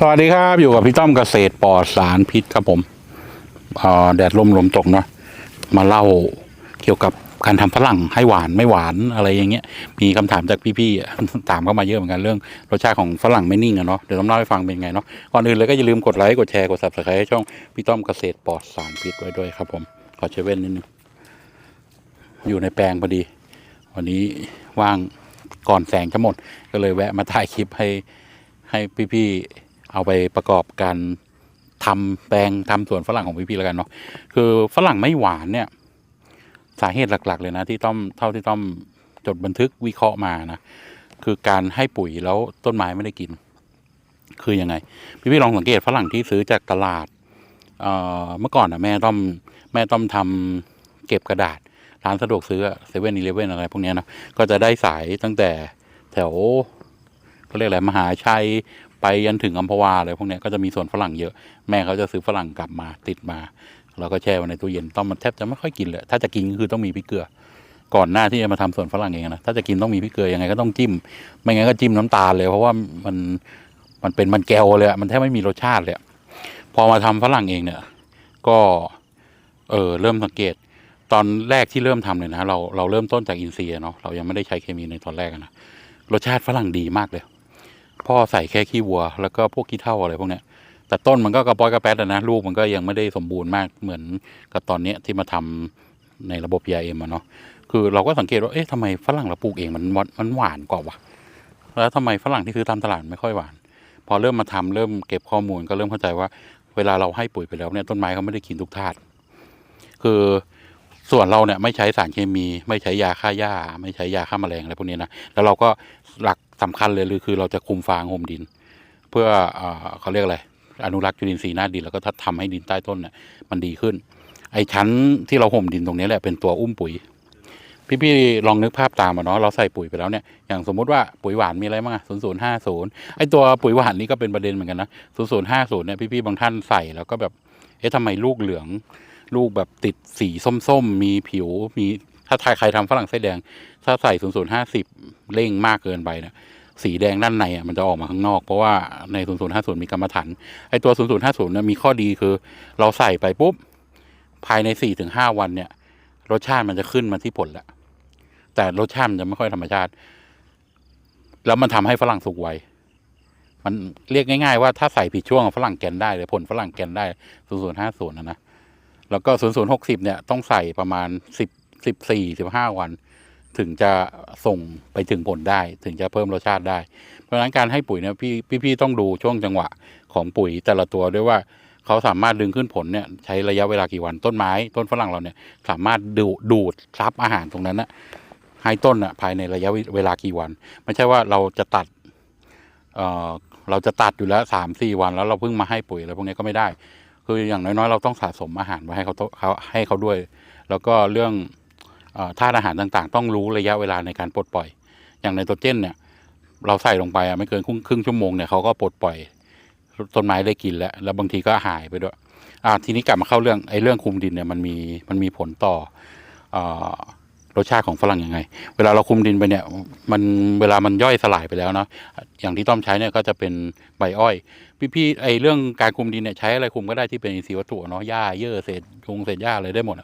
สวัสดีครับ อยู่กับพี่ต้อมเกษตรปลอดสารพิษครับผมแดดลมลมตกเนาะมาเล่าเกี่ยวกับการทำฝรั่งให้หวานไม่หวานอะไรอย่างเงี้ย มีคำถามจากพี่ๆถามเข้ามาเยอะเหมือนกันเรื่องรสชาติของฝรั่งไม่นิ่งอะเนาะเดี๋ยวต้อมเล่าให้ฟังเป็นไงเนาะก่อนอื่นเลยก็อย่าลืมกดไลค์กดแชร์กด subscribe ให้ช่องพี่ต้อมเกษตรปลอดสารพิษไว้ด้วยครับผมขอเชเว่นนิดนึงอยู่ในแปลงพอดี วันนี้ว่างก่อนแสงจะหมด ก็เลยแวะมาถ่ายคลิปให้ให้พี่ๆ เอาไปประกอบการทำแปลงทำสวนฝรั่งของพี่ๆแล้วกันเนาะคือฝรั่งไม่หวานเนี่ยสาเหตุหลัก ๆ เลยนะที่ต้อมเท่าที่ต้อมจดบันทึกวิเคราะห์มานะคือการให้ปุ๋ยแล้วต้นไม้ไม่ได้กิน คือยังไง พี่ๆลองสังเกตฝรั่งที่ซื้อจากตลาดเอ่อเมื่อก่อนนะแม่ต้อมแม่ต้อมทำเก็บกระดาษร้านสะดวกซื้อเซเว่นอีเลฟเว่นอะไรพวกเนี้ยนะก็จะได้สายตั้งแต่แถวเขาเรียกอะไรมหาชัย ไปยันถึงอัมพวาอะไรพวกเนี้ยก็จะมีส่วนฝรั่งเยอะแม่เขาจะซื้อฝรั่งกลับมาติดมาเราก็แช่ไว้ในตู้เย็นต้องมันแทบจะไม่ค่อยกินเลยถ้าจะกินก็คือต้องมีพริกเกลือ ก่อนหน้าที่จะมาทำส่วนฝรั่งเองนะถ้าจะกินต้องมีพริกเกลือยังไงก็ต้องจิ้ม ไม่งั้นก็จิ้มน้ำตาลเลย เพราะว่ามันมันเป็นมันแก้วเลยมันแทบไม่มีรสชาติเลยพอมาทำฝรั่งเองเนี่ย ก็เออเริ่มสังเกต ตอนแรกที่เริ่มทำเลยนะเราเราเริ่มต้นจากอินทรียเนาะเรายังไม่ได้ใช้เคมีในตอนแรกนะรสชาติฝรั่งดีมากเลย พ่อใส่แค่ขี้วัว แล้วก็พวกขี้เถ้าอะไรพวกเนี้ยแต่ต้นมันก็กระปอยกระแป๊ดนะลูกมันก็ยังไม่ได้สมบูรณ์มากเหมือนกับตอนเนี้ยที่มาทำในระบบ PRM อะเนาะคือเราก็สังเกตว่าเอ๊ะทำไมฝรั่งเราปลูกเองมันมันมันหวานกว่าวะแล้วทำไมฝรั่งที่ซื้อตามตลาดไม่ค่อยหวาน พอเริ่มมาทำเริ่มเก็บข้อมูลก็เริ่มเข้าใจว่า เวลาเราให้ปุ๋ยไปแล้วเนี่ยต้นไม้เขาไม่ได้กินทุกธาตุคือส่วนเราเนี่ยไม่ใช้สารเคมี ไม่ใช้ยาฆ่าหญ้า ไม่ใช้ยาฆ่าแมลงอะไรพวกนี้นะแล้วเราก็หลัก สำคัญเลยคือเราจะคุมฟางโฮมดิน เพื่อเอ่อเขาเรียกอะไรอนุรักษ์จุลินทรีย์หน้าดินแล้วก็ทำให้ดินใต้ต้นเนี่ยมันดีขึ้น ไอ้ชั้นที่เราห่มดินตรงนี้แหละเป็นตัวอุ้มปุ๋ย พี่ๆลองนึกภาพตามมาเนาะเราใส่ปุ๋ยไปแล้วเนี่ยอย่างสมมุติว่าปุ๋ยหวานมีอะไรบ้างศูนย์ศูนย์ห้าศูนย์ไอ้ตัวปุ๋ยหวานนี่ก็เป็นประเด็นเหมือนกันนะศูนย์ศูนย์ห้าศูนย์เนี่ยพี่ๆบางท่านใส่แล้วก็แบบเอ๊ะทำไมลูกเหลือง ลูกแบบติดสีส้มๆมีผิวมีาใครใครทำฝรั่งไส้แดง ถ้าใส่ศูนย์ศูนย์ห้าสิบเร่งมากเกินไปเนี่ยสีแดงด้านในอะมันจะออกมาข้างนอก เพราะว่าใน 0050 มีกรรมฐานไอตัว 0050เนี่ยมีข้อดีคือ เราใส่ไปปุ๊บ ภายใน 4-5 วันเนี่ย รสชาติมันจะขึ้นมาที่ผลแล้ว แต่รสชาติมันจะไม่ค่อยธรรมชาติ แล้วมันทำให้ฝรั่งสุกไว มันเรียกง่าย ๆ ว่าถ้าใส่ผิดช่วงฝรั่งแกนได้เลยผลฝรั่งแกนได้ 0050นะนะแล้วก็ 0060 เนี่ยต้องใส่ประมาณ 10 14 15วัน ถึงจะส่งไปถึงผลได้ ถึงจะเพิ่มรสชาติได้ เพราะฉะนั้นการให้ปุ๋ยเนี่ยพี่พี่ๆต้องดูช่วงจังหวะของปุ๋ยแต่ละตัวด้วยว่าเขาสามารถดึงขึ้นผลเนี่ยใช้ระยะเวลากี่วันต้นไม้ ต้นฝรั่งเราเนี่ยสามารถดูดูดซับอาหารตรงนั้นนะให้ต้นอะภายในระยะเวลากี่วัน ไม่ใช่ว่าเราจะตัดเอ่อเราจะตัดอยู่แล้วสามสี่วันแล้วเราเพิ่งมาให้ปุ๋ยอะไรพวกนี้ก็ไม่ได้ คืออย่างน้อยๆ เราต้องสะสมอาหารไว้ให้เขาเขาให้เขาด้วย แล้วก็เรื่อง ธาตุอาหารต่างๆ ต้องรู้ระยะเวลาในการปลดปล่อย อย่างไนโตรเจนเนี่ยเราใส่ลงไปอะไม่เกินครึ่งชั่วโมงเนี่ยเขาก็ปลดปล่อยต้นไม้ได้กินแล้ว แล้วบางทีก็หายไปด้วยอ่าทีนี้กลับมาเข้าเรื่องไอ้เรื่องคุมดินเนี่ยมันมีมันมีผลต่อเออ รสชาติของฝรั่งยังไง เวลาเราคุมดินไปเนี่ยมันเวลามันย่อยสลายไปแล้วเนาะอย่างที่ต้อมใช้เนี่ยก็จะเป็นใบอ้อย พี่ๆไอ้เรื่องการคุมดินเนี่ยใช้อะไรคุมก็ได้ที่เป็นอินทรีย์วัตถุเนาะหญ้าเยื่อเศษยุงเศษหญ้าอะไรได้หมด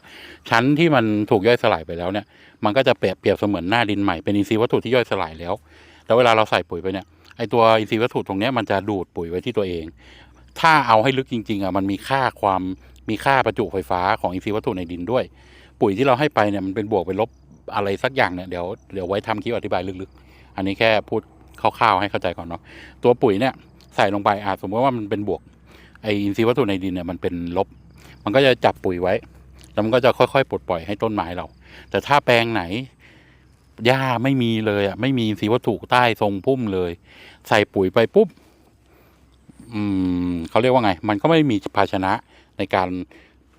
ชั้นที่มันถูกย่อยสลายไปแล้วเนี่ย มันก็จะเปรียบเปรียบเสมือนหน้าดินใหม่เป็นอินทรีย์วัตถุที่ย่อยสลายแล้วแล้วเวลาเราใส่ปุ๋ยไปเนี่ยไอตัวอินทรีย์วัตถุตรงนี้มันจะดูดปุ๋ยไว้ที่ตัวเอง ถ้าเอาให้ลึกจริงๆอะมันมีค่าความมีค่าประจุไฟฟ้าของอินทรีย์วัตถุในดินด้วย ปุ๋ยที่เราให้ไปเนี่ยมันเป็นบวกเป็นลบ อะไรสักอย่างเนี่ยเดี๋ยวเดี๋ยวไว้ทำคลิปอธิบายลึกๆ อันนี้แค่พูดคร่าวๆให้เข้าใจก่อนเนาะตัวปุ๋ยเนี่ยใส่ลงไปอาจสมมติว่ามันเป็นบวกไออินทรีย์วัตถุในดินเนี่ยมันเป็นลบ มันก็จะจับปุ๋ยไว้ แล้วมันก็จะค่อยๆปลดปล่อยให้ต้นไม้เรา แต่ถ้าแปลงไหนหญ้าไม่มีเลยอะไม่มีอินทรีย์วัตถุใต้ทรงพุ่มเลย ใส่ปุ๋ยไปปุ๊บอืมเขาเรียกว่าไง มันก็ไม่มีภาชนะในการ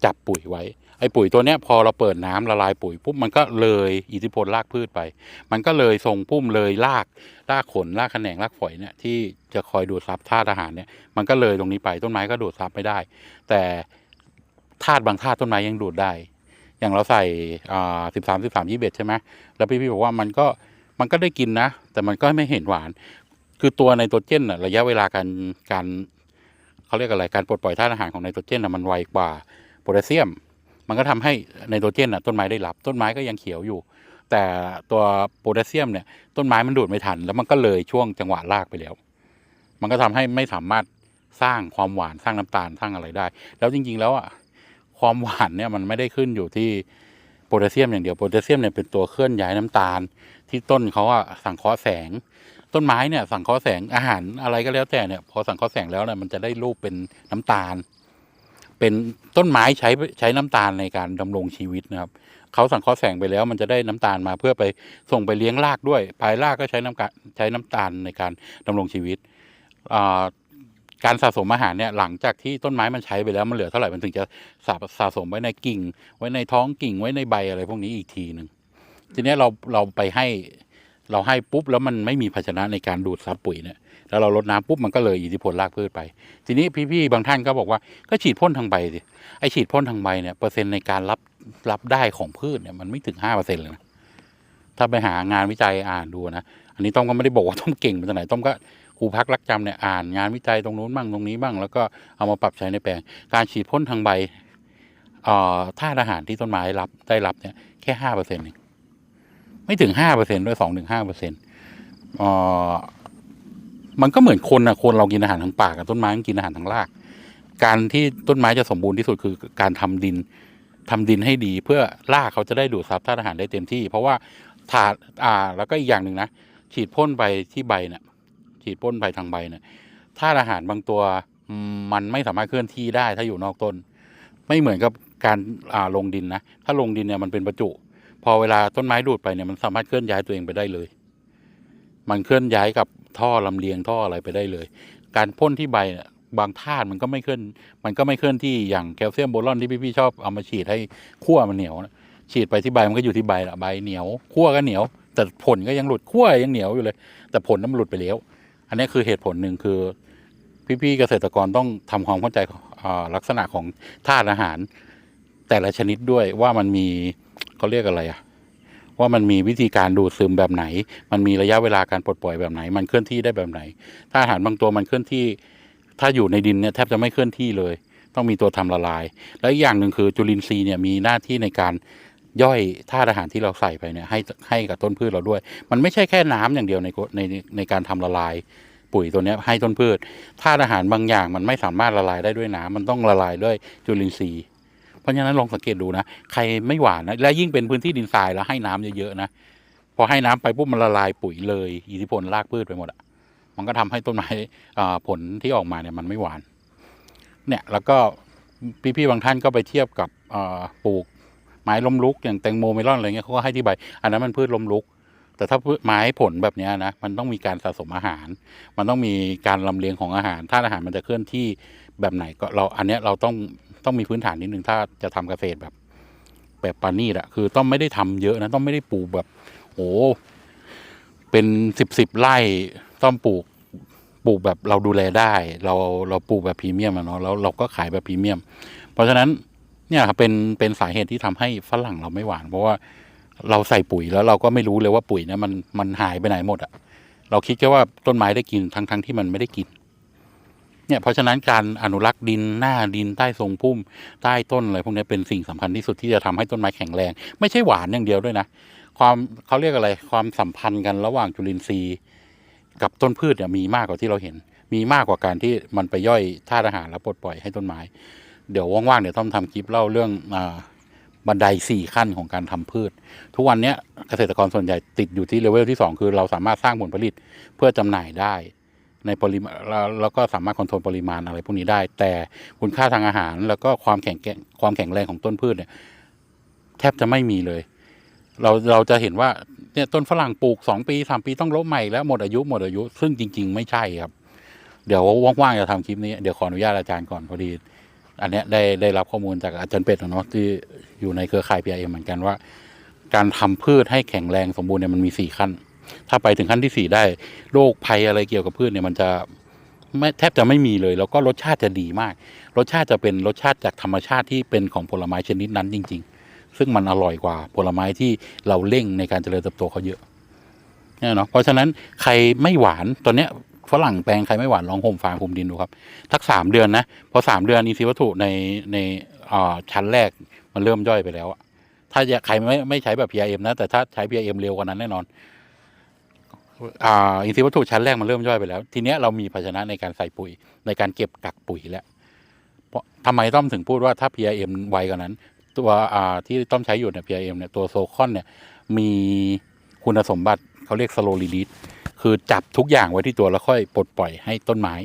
จับปุ๋ยไว้ ไอ้ปุ๋ยตัวเนี้ยพอเราเปิดน้ำละลายปุ๋ยปุ๊บมันก็เลยอิทธิพลรากพืชไป มันก็เลยทรงพุ่มเลยรากรากขนรากแขนงรากฝอยเนี่ยที่จะคอยดูดซับธาตุอาหารเนี่ยมันก็เลยตรงนี้ไปต้นไม้ก็ดูดซับไม่ได้ แต่ธาตุบางธาตุต้นไม้ยังดูดได้ อย่างเราใส่อ่าสิบสามสิบสามยี่สิบเอ็ดใช่ไหมแล้วพี่พี่บอกว่ามันก็มันก็ได้กินนะ แต่มันก็ไม่เห็นหวาน คือตัวไนโตรเจนระยะเวลาการการเขาเรียกอะไรการปลดปล่อยธาตุอาหารของไนโตรเจนมันไวกว่าโพแทสเซียม มันก็ทำให้ไนโตรเจนน่ะต้นไม้ได้รับ ต้นไม้ก็ยังเขียวอยู่ แต่ตัวโพแทสเซียมเนี่ยต้นไม้มันดูดไม่ทัน แล้วมันก็เลยช่วงจังหวะรากไปแล้ว มันก็ทำให้ไม่สามารถสร้างความหวานสร้างน้ำตาลสร้างอะไรได้ แล้วจริง ๆ แล้วอะความหวานเนี่ยมันไม่ได้ขึ้นอยู่ที่โพแทสเซียมอย่างเดียวโพแทสเซียมเนี่ยเป็นตัวเคลื่อนย้ายน้ำตาล ที่ต้นเขาอะสังเคราะห์แสง ต้นไม้เนี่ยสังเคราะห์แสงอาหารอะไรก็แล้วแต่เนี่ยพอสังเคราะห์แสงแล้วเนี่ยมันจะได้รูปเป็นน้ำตาล เป็นต้นไม้ใช้ใช้น้ำตาลในการดำรงชีวิตนะครับเขาสังเคราะห์แสงไปแล้วมันจะได้น้ำตาลมาเพื่อไปส่งไปเลี้ยงรากด้วยภายรากก็ใช้น้ำกาใช้น้ำตาลในการดำรงชีวิตการสะสมอาหารเนี่ยหลังจากที่ต้นไม้มันใช้ไปแล้วมันเหลือเท่าไหร่มันถึงจะสะสะสมไว้ในกิ่ง ไว้ในท้องกิ่งไว้ในใบอะไรพวกนี้อีกทีหนึ่งทีนี้เราเราไปให้เราให้ปุ๊บแล้วมันไม่มีภาชนะในการดูดซับปุ๋ยเนี่ย แล้วเราลดน้ำปุ๊บมันก็เลยอิทธิพลรากพืชไป ทีนี้พี่ๆบางท่านก็บอกว่าก็ฉีดพ่นทางใบสิไอฉีดพ่นทางใบเนี่ยเปอร์เซ็นต์ในการรับรับได้ของพืชเนี่ยมันไม่ถึงห้าเปอร์เซ็นต์เลยนะถ้าไปหางานวิจัยอ่านดูนะอันนี้ต้อมก็ไม่ได้บอกว่าต้อมเก่งมาจากไหนต้อมก็ครูพักรักจำเนี่ยอ่านงานวิจัยตรงนู้นบ้างตรงนี้บ้าง แล้วก็เอามาปรับใช้ในแปลง การฉีดพ่นทางใบเอ่อธาตุอาหารที่ต้นไม้รับได้รับเนี่ยแค่ห้าเปอร์เซ็นต์เองไม่ถึงห้าเปอร์เซ็นต์ด้วยสองถึงห้าเปอร์เซ็นต์เอ่อ มันก็เหมือนคนนะคนเรากินอาหารทางปากกับต้นไม้กินอาหารทางราก การที่ต้นไม้จะสมบูรณ์ที่สุดคือการทำดินทำดินให้ดี เพื่อรากเขาจะได้ดูดซับธาตุอาหารได้เต็มที่ เพราะว่าถาดอ่า แล้วก็อีกอย่างหนึ่งนะฉีดพ่นไปที่ใบเนี่ยฉีดพ่นไปทางใบเนี่ยธาตุอาหารบางตัวมันไม่สามารถเคลื่อนที่ได้ถ้าอยู่นอกต้น ไม่เหมือนกับการอ่าลงดินนะถ้าลงดินเนี่ยมันเป็นประจุ พอเวลาต้นไม้ดูดไปเนี่ยมันสามารถเคลื่อนย้ายตัวเองไปได้เลย มันเคลื่อนย้ายกับ ท่อลำเลียงท่ออะไรไปได้เลย การพ่นที่ใบเนี่ยบางธาตุมันก็ไม่เคลื่อนมันก็ไม่เคลื่อนที่อย่างแคลเซียมโบรอนที่พี่ๆชอบเอามาฉีดให้ขั้วมันเหนียวนะฉีดไปที่ใบมันก็อยู่ที่ใบละใบเหนียวขั้วก็เหนียว แต่ผลก็ยังหลุดขั้วยังเหนียวอยู่เลย แต่ผลนั้นมันหลุดไปแล้ว อันนี้คือเหตุผลหนึ่งคือ พี่ๆเกษตรกรต้องทำความเข้าใจลักษณะของธาตุอาหาร แต่ละชนิดด้วยว่ามันมีเขาเรียกอะไรอะ ว่ามันมีวิธีการดูดซึมแบบไหน มันมีระยะเวลาการปลดปล่อยแบบไหน มันเคลื่อนที่ได้แบบไหน ถ้าอาหารบางตัวมันเคลื่อนที่ ถ้าอยู่ในดินเนี่ยแทบจะไม่เคลื่อนที่เลย ต้องมีตัวทำละลาย และอีกอย่างหนึ่งคือจุลินทรีย์เนี่ยมีหน้าที่ในการย่อยธาตุอาหารที่เราใส่ไปเนี่ยให้ให้กับต้นพืชเราด้วย มันไม่ใช่แค่น้ำอย่างเดียวในในในการทำละลายปุ๋ยตัวเนี้ยให้ต้นพืชธาตุอาหารบางอย่างมันไม่สามารถละลายได้ด้วยน้ำมันต้องละลายด้วยจุลินทรีย์ เพราะฉะนั้นลองสังเกตดูนะ ใครไม่หวานนะและยิ่งเป็นพื้นที่ดินทรายแล้วให้น้ำเยอะๆนะพอให้น้ำไปปุ๊บมันละลายปุ๋ยเลย อิทธิพลรากพืชไปหมดอะมันก็ทำให้ต้นไม้อ่าผลที่ออกมาเนี่ยมันไม่หวาน เนี่ยแล้วก็พี่ๆบางท่านก็ไปเทียบกับอ่าปลูกไม้ล้มลุกอย่างแตงโมเมลอนอะไรเงี้ยเขาก็ให้ที่ใบ อันนั้นมันพืชล้มลุก แต่ถ้าพืชไม้ผลแบบนี้นะมันต้องมีการสะสมอาหาร มันต้องมีการลำเลียงของอาหารธาตุอาหารมันจะเคลื่อนที่แบบไหนก็เราอันเนี้ยเราต้องต้องมีพื้นฐานนิดนึงถ้าจะทำเกษตรแบบ แบบปานีดอะคือต้องไม่ได้ทำเยอะนะต้องไม่ได้ปลูกแบบโอ้เป็นสิบสิบไร่ต้องปลูกปลูกแบบเราดูแลได้ เราเราปลูกแบบพรีเมียมอะเนาะแล้วเราก็ขายแบบพรีเมียม เพราะฉะนั้นเนี่ยครับเป็นเป็นสาเหตุที่ทำให้ฝรั่งเราไม่หวาน เพราะว่า เราใส่ปุ๋ยแล้วเราก็ไม่รู้เลยว่าปุ๋ยนี่ยมันมันหายไปไหนหมดอะเราคิดแค่ว่าต้นไม้ได้กินทั้งทั้งที่มันไม่ได้กิน เนี่ยเพราะฉะนั้นการอนุรักษ์ดินหน้าดินใต้ทรงพุ่มใต้ต้นอะไรพวกนี้เป็นสิ่งสำคัญที่สุดที่จะทำให้ต้นไม้แข็งแรง ไม่ใช่หวานอย่างเดียวด้วยนะความเขาเรียกอะไรความสัมพันธ์กันระหว่างจุลินทรีย์ กับต้นพืชเนี่ยมีมากกว่าที่เราเห็น มีมากกว่าการที่มันไปย่อยธาตุอาหารแล้วปลดปล่อยให้ต้นไม้ เดี๋ยวว่างๆเดี๋ยวต้องทำคลิปเล่าเรื่องอา บันไดสี่ขั้นของการทำพืช ทุกวันนี้เกษตรกรส่วนใหญ่ติดอยู่ที่เลเวลที่สองคือเราสามารถสร้างผลผลิตเพื่อจำหน่ายได้ ในปริมาณแล้วก็สามารถคอนโทรลปริมาณอะไรพวกนี้ได้ แต่คุณค่าทางอาหาร แล้วก็ความแข็งแกร่งความแข็งแรงของต้นพืชเนี่ยแทบจะไม่มีเลย เราเราจะเห็นว่าเนี่ยต้นฝรั่งปลูกสองปีสามปีต้องลบใหม่แล้วหมดอายุหมดอายุ ซึ่งจริง ๆ ไม่ใช่ครับ เดี๋ยวว่างๆจะทำคลิปนี้เดี๋ยวขออนุญาตอาจารย์ก่อนพอดี อันเนี้ยได้ได้รับข้อมูลจากอาจารย์เป็ดอะเนาะที่อยู่ในเครือข่าย PIM เหมือนกันว่า การทำพืชให้แข็งแรงสมบูรณ์เนี่ยมันมีสี่ขั้น ถ้าไปถึงขั้นที่สี่ได้โรคภัยอะไรเกี่ยวกับพืชเนี่ยมันจะไม่แทบจะไม่มีเลย แล้วก็รสชาติจะดีมาก รสชาติจะเป็นรสชาติจากธรรมชาติที่เป็นของผลไม้ชนิดนั้นจริง ๆ ซึ่งมันอร่อยกว่าผลไม้ที่เราเร่งในการเจริญเติบโตเขาเยอะเนี่ยเนาะเพราะฉะนั้นใครไม่หวานตอนเนี้ย ฝรั่งแปลงใครไม่หวานลองห่มฟางห่มดินดูครับทักสามเดือนนะพอสามเดือนอินทรีย์วัตถุในในชั้นแรกมันเริ่มย่อยไปแล้วอะถ้าจะใครไม่ไม่ใช้แบบ PRM นะ แต่ถ้าใช้ PRM เร็วกว่านั้นแน่นอนอ่าอินทรีย์วัตถุชั้นแรกมันเริ่มย่อยไปแล้ว ทีเนี้ยเรามีภาชนะในการใส่ปุ๋ย ในการเก็บกักปุ๋ยแล้วเพราะทำไมต้อมถึงพูดว่าถ้า PRM ไวกว่านั้น ตัวอ่าที่ต้อมใช้อยู่เนี่ย PRM เนี่ยตัวโซคอนเนี่ยมีคุณสมบัติเขาเรียก slow release คือจับทุกอย่างไว้ที่ตัวแล้วค่อยปลดปล่อยให้ต้นไม้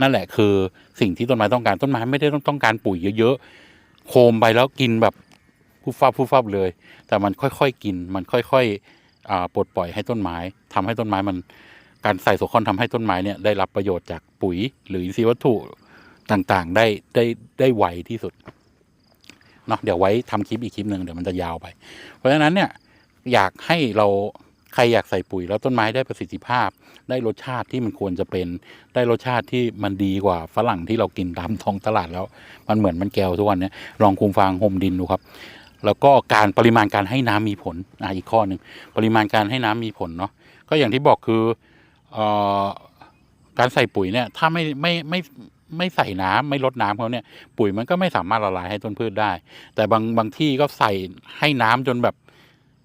นั่นแหละคือสิ่งที่ต้นไม้ต้องการต้นไม้ไม่ได้ต้องการปุ๋ยเยอะๆโคมไปแล้วกินแบบฟุบฟับฟุบฟับเลย แต่มันค่อยๆกิน มันค่อยๆปลดปล่อยให้ต้นไม้ทำให้ต้นไม้มันการใส่โซคอนทำให้ต้นไม้เนี่ยได้รับประโยชน์จากปุ๋ย หรืออินทรีย์วัตถุต่างๆ ได้ได้ได้ไวที่สุดเนาะเดี๋ยวไว้ทำคลิปอีกคลิปหนึ่งเดี๋ยวมันจะยาวไป เพราะฉะนั้นเนี่ยอยากให้เรา ใครอยากใส่ปุ๋ยแล้วต้นไม้ได้ประสิทธิภาพ ได้รสชาติที่มันควรจะเป็น ได้รสชาติที่มันดีกว่าฝรั่งที่เรากินตามท้องตลาดแล้ว มันเหมือนมันแก้วทุกวันนี้ลองคุมฟางห่มดินดูครับ แล้วก็การปริมาณการให้น้ำมีผลอะอีกข้อหนึ่งปริมาณการให้น้ำมีผลเนาะก็อย่างที่บอกคือเอ่อการใส่ปุ๋ยเนี่ยถ้าไม่ไม่ไม่ไม่ใส่น้ำไม่ลดน้ำเขาเนี่ยปุ๋ยมันก็ไม่สามารถละลายให้ต้นพืชได้ แต่บางบางที่ก็ใส่ให้น้ำจนแบบ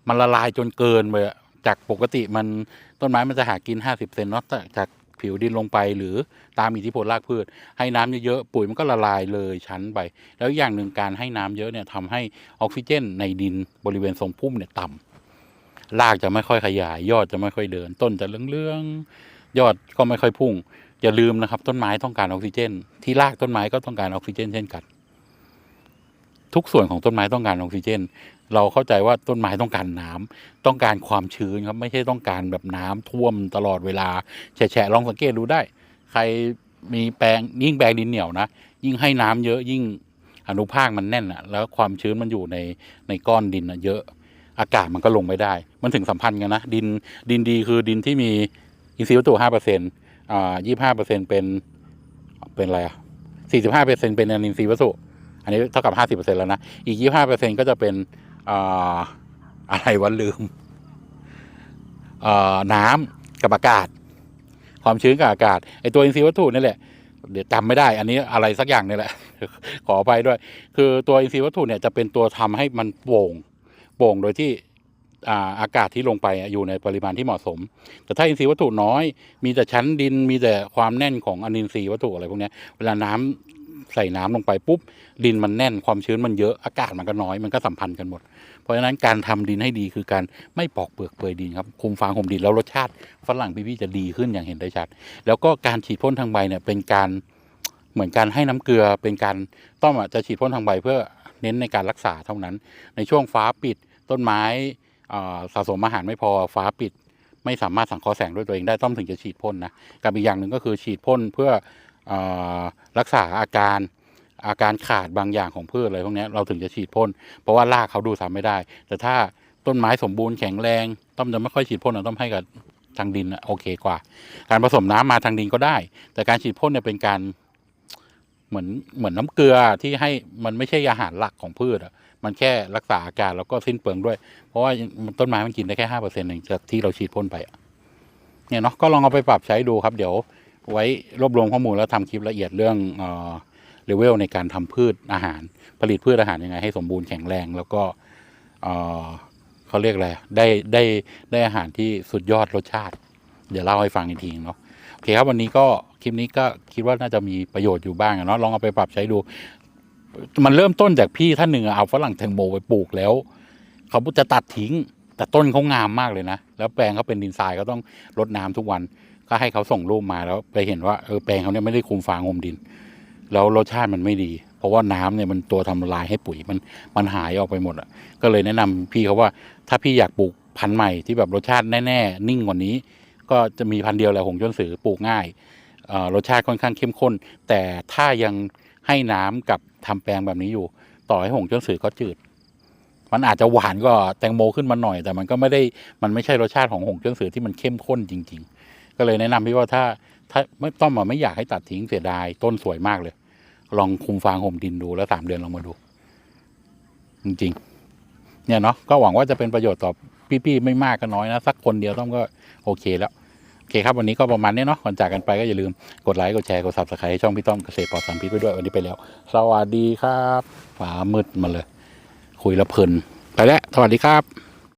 มันละลายจนเกินไปอะ จากปกติมันต้นไม้มันจะหากิน 50 เซนเนาะจากผิวดินลงไปหรือตามอิทธิพลรากพืช ให้น้ำเยอะๆปุ๋ยมันก็ละลายเลยชั้นไป แล้วอย่างหนึ่งการให้น้ำเยอะเนี่ยทำให้ออกซิเจนในดินบริเวณทรงพุ่มเนี่ยต่ำรากจะไม่ค่อยขยาย ยอดจะไม่ค่อยเดิน ต้นจะเรื่องๆยอดก็ไม่ค่อยพุ่งอย่าลืมนะครับ ต้นไม้ต้องการออกซิเจน ที่รากต้นไม้ก็ต้องการออกซิเจนเช่นกัน ทุกส่วนของต้นไม้ต้องการออกซิเจน เราเข้าใจว่าต้นไม้ต้องการน้ำต้องการความชื้นครับไม่ใช่ต้องการแบบน้ำท่วมตลอดเวลาแฉะลองสังเกตดูได้ ใครมีแปลงยิ่งแปลงดินเหนียวนะ ยิ่งให้น้ำเยอะยิ่งอนุภาคมันแน่นอะแล้วความชื้นมันอยู่ในในก้อนดินอะเยอะอากาศมันก็ลงไม่ได้ มันถึงสัมพันธ์กันนะ ดินดินดีคือดินที่มีอินทรีย์วัตถุห้าเปอร์เซ็นต์อ่ายี่ห้าเปอร์เซ็นเป็นเป็นอะไรอะสี่สิบห้าเปอร์เซ็นเป็นอินทรีย์วัตถุ อันนี้เท่ากับห้าสิบเปอร์เซ็นแล้วนะ อีกยี่ห้าเปอร์เซ็นก็จะเป็นออะไรวะลืม น้ำกับอากาศ ความชื้นกับอากาศไอตัวอินทรีย์วัตถุนี่แหละเดี๋ยวจำไม่ได้ อันนี้อะไรสักอย่างนี่แหละ ขออภัยด้วย คือตัวอินทรีย์วัตถุเนี่ยจะเป็นตัวทำให้มันโป่ง โป่งโดยที่อาอากาศที่ลงไปอยู่ในปริมาณที่เหมาะสม แต่ถ้าอินทรีย์วัตถุน้อย มีแต่ชั้นดิน มีแต่ความแน่นของอนินทรีย์วัตถุอะไรพวกนี้ เวลาน้ำ ใส่น้ำลงไปปุ๊บดินมันแน่นความชื้นมันเยอะอากาศมันก็น้อยมันก็สัมพันธ์กันหมด เพราะฉะนั้นการทำดินให้ดีคือการไม่ปอกเปลือกเปลือยดินครับคุมฟางคุมดินแล้วรสชาติฝรั่งพี่ๆจะดีขึ้นอย่างเห็นได้ชัด แล้วก็การฉีดพ่นทางใบเนี่ยเป็นการเหมือนการให้น้ำเกลือเป็นการต้อมจะฉีดพ่นทางใบเพื่อเน้นในการรักษาเท่านั้น ในช่วงฟ้าปิดต้นไม้สะสมอาหารไม่พอฟ้าปิด ไม่สามารถสังเคราะห์แสงด้วยตัวเองได้ต้อมถึงจะฉีดพ่นนะกับอีกอย่างหนึ่งก็คือฉีดพ่นเพื่อ รักษาอาการอาการขาดบางอย่างของพืชอะไรพวกนี้เราถึงจะฉีดพ่นเพราะว่ารากเขาดูสามไม่ได้ แต่ถ้าต้นไม้สมบูรณ์แข็งแรงต้อมจะไม่ค่อยฉีดพ่นต้อมให้กับทางดินโอเคกว่า การผสมน้ำมาทางดินก็ได้ แต่การฉีดพ่นเนี่ยเป็นการเหมือนเหมือนน้ำเกลือที่ให้มันไม่ใช่อาหารหลักของพืชอะมันแค่รักษาอาการแล้วก็สิ้นเปลืองด้วย เพราะว่าต้นไม้มันกินได้แค่ห้าเปอร์เซ็นต์เองจากที่เราฉีดพ่นไปเนี่ยเนาะก็ลองเอาไปปรับใช้ดูครับเดี๋ยว ไว้รวบรวมข้อมูลแล้วทำคลิปละเอียดเรื่องเลเวลในการทำพืชอาหาร ผลิตพืชอาหารยังไงให้สมบูรณ์แข็งแรง แล้วก็เขาเรียกอะไรได้ได้ได้อาหารที่สุดยอดรสชาติ เดี๋ยวเล่าให้ฟังอีกทีเนาะโอเคครับวันนี้ก็คลิปนี้ก็คิดว่าน่าจะมีประโยชน์อยู่บ้างเนาะลองเอาไปปรับใช้ดู มันเริ่มต้นจากพี่ท่านหนึ่งเอาฝรั่งแตงโมไปปลูกแล้ว เขาจะตัดทิ้ง แต่ต้นเขางามมากเลยนะ แล้วแปลงเขาเป็นดินทรายก็ต้องรดน้ำทุกวัน ก็ให้เขาส่งรูปมาแล้วไปเห็นว่าเออแปลงเขาเนี่ยไม่ได้คุมฟางคุมดิน แล้วรสชาติมันไม่ดี เพราะว่าน้ำเนี่ยมันตัวทำลายให้ปุ๋ยมันมันหายออกไปหมดอะ ก็เลยแนะนำพี่เขาว่าถ้าพี่อยากปลูกพันธุ์ใหม่ที่แบบรสชาติแน่ๆนิ่งกว่านี้ ก็จะมีพันธุ์เดียวแหละหงจนสือปลูกง่ายอ่อรสชาติค่อนข้างเข้มข้น แต่ถ้ายังให้น้ำกับทำแปลงแบบนี้อยู่ ต่อให้หงจนสือก็จืด มันอาจจะหวานก็แตงโมขึ้นมาหน่อย แต่มันก็ไม่ได้มันไม่ใช่รสชาติของหงเจ้อเสือที่มันเข้มข้นจริง ๆ ก็เลยแนะนำพี่ว่าถ้าถ้าไม่ต้องมาไม่อยากให้ตัดทิ้งเสียดายต้นสวยมากเลย ลองคุมฟางห่มดินดูแล้วสามเดือนลองมาดู จริงๆ เนี่ยเนาะก็หวังว่าจะเป็นประโยชน์ต่อพี่ๆไม่มากก็น้อยนะสักคนเดียวต้องก็โอเคแล้วโอเคครับ วันนี้ก็ประมาณนี้เนาะก่อนจากกันไปก็อย่าลืมกดไลค์กดแชร์กดซับสไครต์ช่องพี่ต้อมเกษตรปลอดสารพิษไปด้วยวันนี้ไปแล้ว สวัสดีครับฝ่ามืดมาเลย คุยแล้วเพลิน ไปแล้ว สวัสดีครับ